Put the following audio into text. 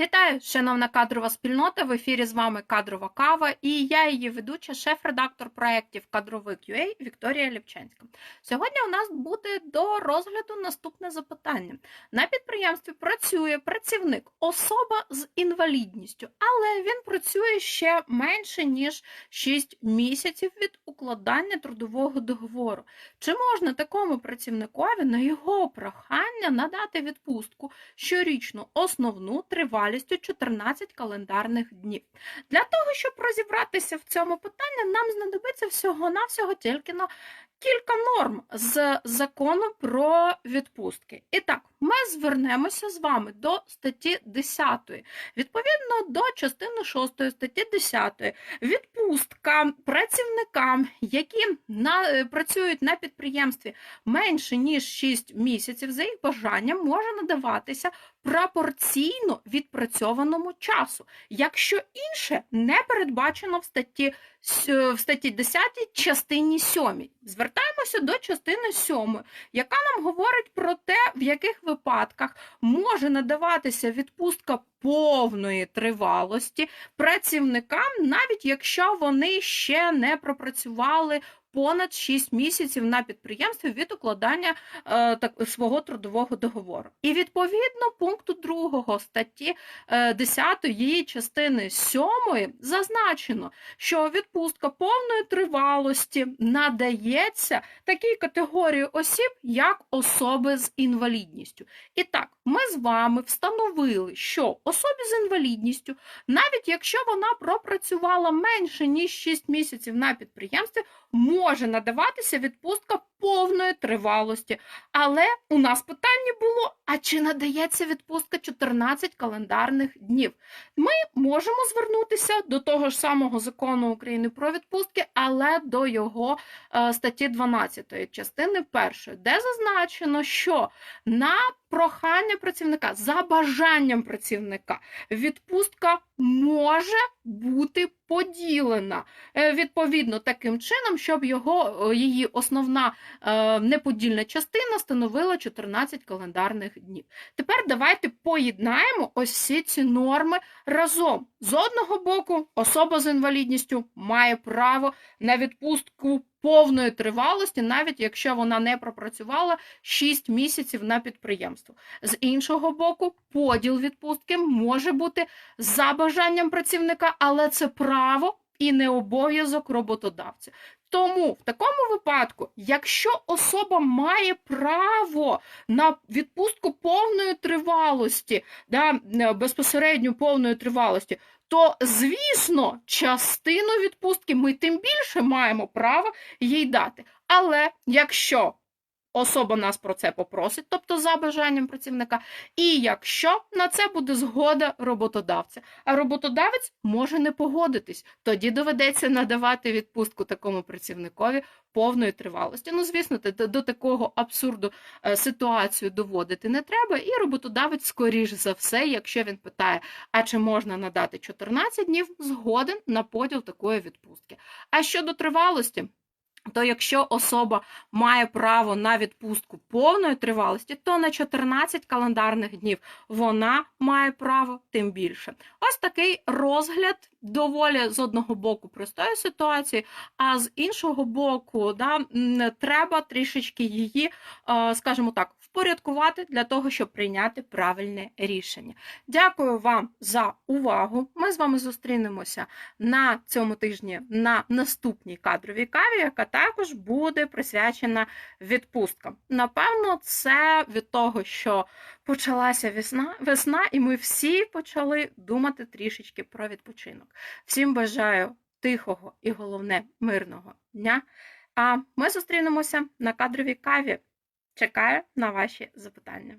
Вітаю, шановна кадрова спільнота. В ефірі з вами кадрова кава і я її ведуча, шеф-редактор проєктів кадровик UA Вікторія Ліпченська. Сьогодні у нас буде до розгляду наступне запитання. На підприємстві працює працівник, особа з інвалідністю, але він працює ще менше ніж 6 місяців від укладання трудового договору. Чи можна такому працівникові на його прохання надати відпустку щорічну основну тривалістю 14 календарних днів? Для того, щоб розібратися в цьому питанні, нам знадобиться всього-навсього тільки на кілька норм з закону про відпустки. І так, звернемося з вами до статті 10. Відповідно до частини 6 статті 10 відпустка працівникам, які на, е, працюють на підприємстві менше ніж 6 місяців, за їх бажанням може надаватися пропорційно відпрацьованому часу, якщо інше не передбачено в статті, в статті 10 частині 7. Звертаємося до частини 7, яка нам говорить про те, в яких випадках може надаватися відпустка повної тривалості працівникам, навіть якщо вони ще не пропрацювали понад 6 місяців на підприємстві від укладання е, так, свого трудового договору. І відповідно пункту 2 статті е, 10 її частини 7 зазначено, що відпустка повної тривалості надається такій категорії осіб, як особи з інвалідністю. І так, ми з вами встановили, що особі з інвалідністю, навіть якщо вона пропрацювала менше ніж 6 місяців на підприємстві, може надаватися відпустка повної тривалості. Але у нас питання було: а чи надається відпустка 14 календарних днів? Ми можемо звернутися до того ж самого закону України про відпустки, але до його е, статті 12 частини 1, де зазначено, що на прохання працівника за бажанням працівника відпустка може бути поділена е, відповідно таким чином, щоб його е, її основна неподільна частина становила 14 календарних днів. Тепер давайте поєднаємо ось всі ці норми разом. З одного боку, особа з інвалідністю має право на відпустку повної тривалості, навіть якщо вона не пропрацювала 6 місяців на підприємство. З іншого боку, поділ відпустки може бути за бажанням працівника, але це право і не обов'язок роботодавця. Тому в такому випадку, якщо особа має право на відпустку повної тривалості, да, безпосередньо повної тривалості, то, звісно, частину відпустки ми тим більше маємо право їй дати. Але якщо особа нас про це попросить, тобто за бажанням працівника, і якщо на це буде згода роботодавця, а роботодавець може не погодитись, тоді доведеться надавати відпустку такому працівникові повної тривалості. Ну, звісно, до такого абсурду е, ситуацію доводити не треба, і роботодавець, скоріш за все, якщо він питає, а чи можна надати 14 днів, згоден на поділ такої відпустки. А щодо тривалості, то якщо особа має право на відпустку повної тривалості, то на 14 календарних днів вона має право тим більше. Ось такий розгляд доволі з одного боку простої ситуації, а з іншого боку, да, треба трішечки її, е, скажімо так, впорядкувати для того, щоб прийняти правильне рішення. Дякую вам за увагу. Ми з вами зустрінемося на цьому тижні на наступній кадровій каві, яка також буде присвячена відпусткам. Напевно, це від того, що почалася весна, весна, і ми всі почали думати трішечки про відпочинок. Всім бажаю тихого і головне мирного дня. А ми зустрінемося на кадровій каві. Чекаю на ваші запитання.